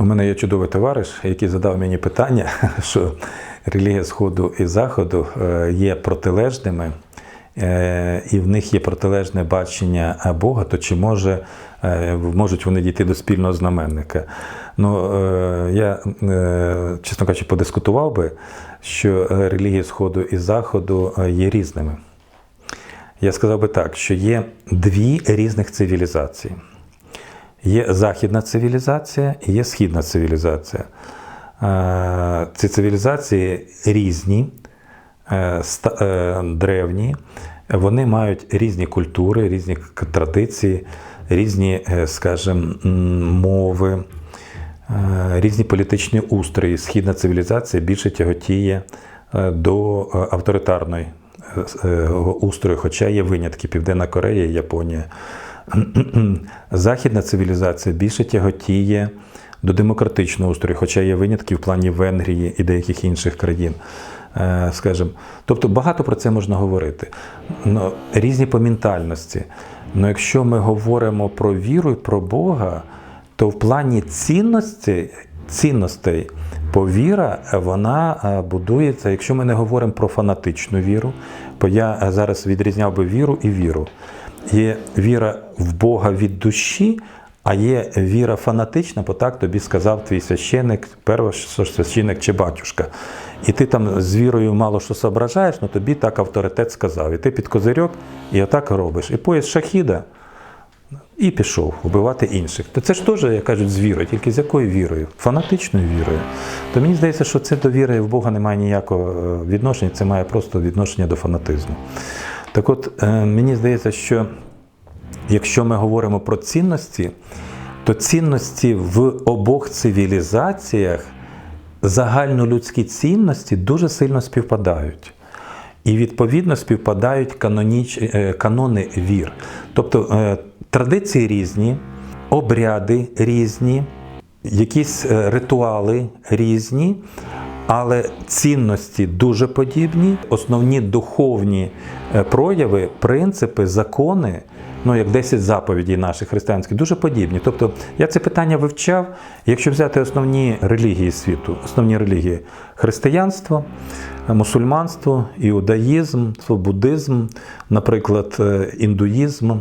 У мене є чудовий товариш, який задав мені питання, що релігія Сходу і Заходу е, є протилежними, е, і в них є протилежне бачення Бога, то чи може, е, можуть вони дійти до спільного знаменника? Ну, е, я, е, чесно кажучи, подискутував би, що релігії Сходу і Заходу е, є різними. Я сказав би так, що є дві різних цивілізації. Є західна цивілізація і є східна цивілізація. Е, Ці цивілізації різні, е, е, древні, вони мають різні культури, різні традиції, різні, скажімо, мови, різні політичні устрої. Східна цивілізація більше тяготіє до авторитарної устрою, хоча є винятки Південна Корея Японія. Західна цивілізація більше тяготіє до демократичного устрою, хоча є винятки в плані Венгрії і деяких інших країн. Е, Скажем, тобто багато про це можна говорити. Різні по ментальності. Але якщо ми говоримо про віру і про Бога, то в плані цінності, цінностей повіра вона е, будується, якщо ми не говоримо про фанатичну віру, бо я е, зараз відрізняв би віру і віру. Є віра в Бога від душі, а є віра фанатична, бо так тобі сказав твій священник, первосвященник чи батюшка. І ти там з вірою мало що соображаєш, але тобі так авторитет сказав. І ти під козирьок і отак робиш. І поїзд шахіда і пішов вбивати інших. То це ж теж, як кажуть, з вірою, тільки з якою вірою? Фанатичною вірою. То мені здається, що це до віри в Бога немає ніякого е, відношення, це має просто відношення до фанатизму. Так от, е, мені здається, що якщо ми говоримо про цінності, то цінності в обох цивілізаціях, загальнолюдські цінності дуже сильно співпадають. І відповідно співпадають каноніч... е, канони вір. Тобто е, традиції різні, обряди різні, якісь ритуали різні, але цінності дуже подібні, основні духовні е, прояви, принципи, закони. Ну, як 10 заповідей наших християнських, дуже подібні. Тобто я це питання вивчав. Якщо взяти основні релігії світу, основні релігії християнство, мусульманство, іудаїзм, буддизм, наприклад, е, індуїзм,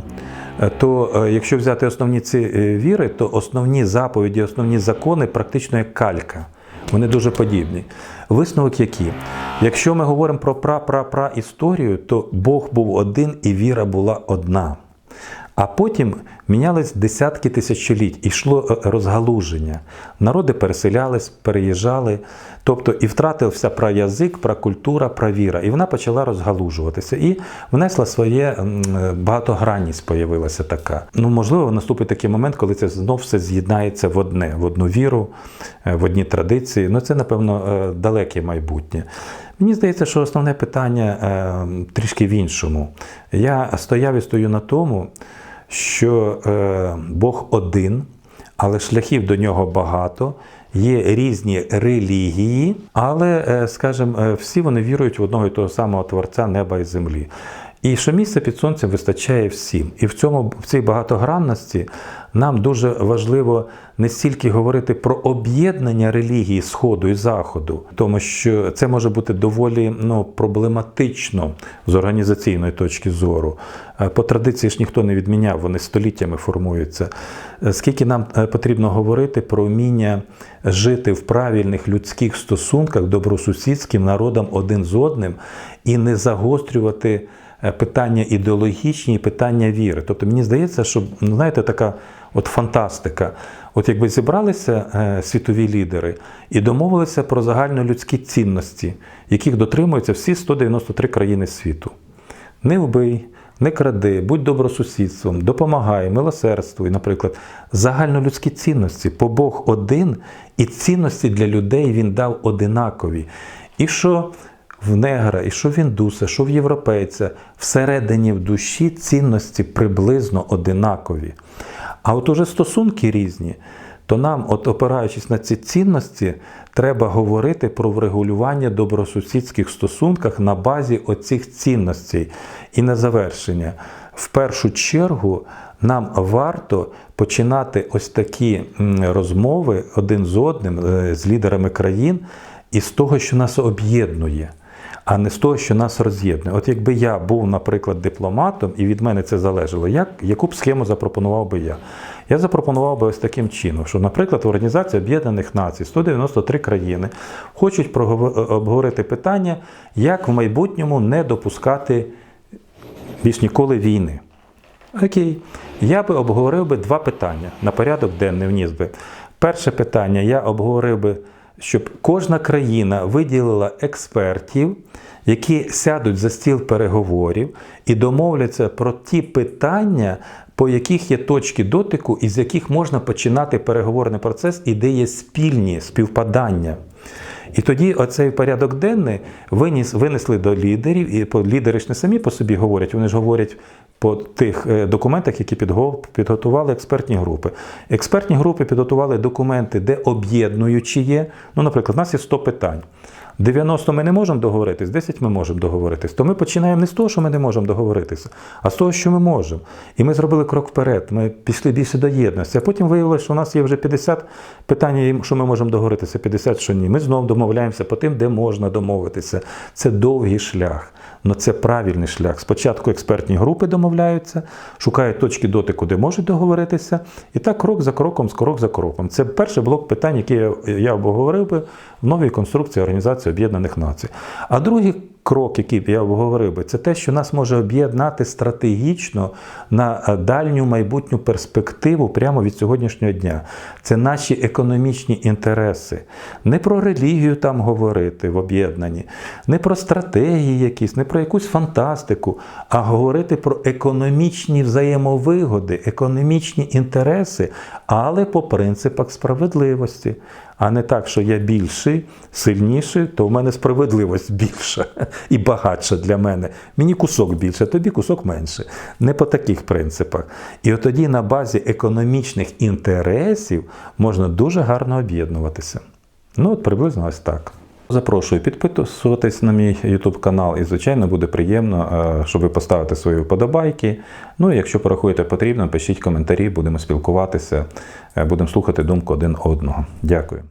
е, то е, якщо взяти основні ці е, віри, то основні заповіді, основні закони практично як калька. Вони дуже подібні. Висновок який? Якщо ми говоримо про пра-пра-пра історію, то Бог був один і віра була одна. А потім мінялись десятки тисячоліть, і йшло е, розгалуження. Народи переселялись, переїжджали, тобто і втратився праязик, пракультура, правіра. І вона почала розгалужуватися. І внесла своє е, багатогранність, появилася така. Ну, можливо, наступить такий момент, коли це знов все з'єднається в одне, в одну віру, е, в одні традиції. Ну, це, напевно, далеке майбутнє. Мені здається, що основне питання е, трішки в іншому. Я стояв і стою на тому, що е, Бог один, але шляхів до нього багато. Є різні релігії, але, е, скажімо, е, всі вони вірують в одного і того самого Творця неба і землі. І що місце під сонцем вистачає всім. І в цьому в цій багатогранності нам дуже важливо не стільки говорити про об'єднання релігії Сходу і Заходу, тому що це може бути доволі ну, проблематично з організаційної точки зору. Е, По традиції ж ніхто не відміняв, вони століттями формуються. Е, Скільки нам е, потрібно говорити про вміння жити в правильних людських стосунках добросусідським народам один з одним і не загострювати питання ідеологічні і питання віри. Тобто мені здається, що ну, знаєте, така от фантастика. От якби зібралися е, світові лідери і домовилися про загальнолюдські цінності, яких дотримуються всі 193 країни світу. Не вбий, не кради, будь добросусідством, допомагай, милосердствуй, наприклад, загальнолюдські цінності, бо Бог один, і цінності для людей він дав одинакові. І що в негра, і що в індуса, що в європейця, всередині в душі цінності приблизно одинакові. А от уже стосунки різні, то нам, от опираючись на ці цінності, треба говорити про врегулювання добросусідських стосунках на базі оцих цінностей. І на завершення, в першу чергу, нам варто починати ось такі розмови один з одним, е, з лідерами країн, із того, що нас об'єднує. А не з того, що нас роз'єднує. От якби я був, наприклад, дипломатом, і від мене це залежало, як, яку б схему запропонував би я? Я запропонував би ось таким чином, що, наприклад, Організація Об'єднаних Націй, 193 країни, хочуть прогово- обговорити питання, як в майбутньому не допускати більш ніколи війни. Окей, я би обговорив би два питання на порядок денний вніс би. Перше питання я обговорив би, щоб кожна країна виділила експертів, які сядуть за стіл переговорів і домовляться про ті питання, по яких є точки дотику, із яких можна починати переговорний процес, і де є спільні співпадання. І тоді оцей порядок денний виніс, винесли до лідерів, і лідери ж не самі по собі говорять, вони ж говорять по тих е, документах, які підготували експертні групи. Експертні групи підготували документи, де об'єднуючі є. Ну, наприклад, у нас є 100 питань. 90 ми не можемо договоритись, 10 ми можемо договоритись. То ми починаємо не з того, що ми не можемо договоритися, а з того, що ми можемо. І ми зробили крок вперед. Ми пішли більше до єдності. А потім виявилося, що у нас є вже 50 питань, що ми можемо договоритися, 50, що ні. Ми знову домовляємося по тим, де можна домовитися. Це довгий шлях. Але це правильний шлях. Спочатку експертні групи домовляються, шукають точки дотику, де можуть договоритися, і так крок за кроком, з крок за кроком. Це перший блок питань, які я обговорив би в новій конструкції Організації Об'єднаних Націй. А другий крок, який б я обговорив би, це те, що нас може об'єднати стратегічно на е, дальню майбутню перспективу прямо від сьогоднішнього дня. Це наші економічні інтереси. Не про релігію там говорити в об'єднанні, не про стратегії якісь, не про якусь фантастику, а говорити про економічні взаємовигоди, економічні інтереси, але по принципах справедливості. А не так, що я більший, сильніший, то в мене справедливість більша і багатша для мене. Мені кусок більше, тобі кусок менше. Не по таких принципах. І от тоді на базі економічних інтересів можна дуже гарно об'єднуватися. Ну, от приблизно ось так. Запрошую підписуватись на мій YouTube канал, і, звичайно, буде приємно, е, щоб ви поставите свої вподобайки. Ну і якщо порахуєте потрібно, пишіть коментарі, будемо спілкуватися, е, будемо слухати думку один одного. Дякую.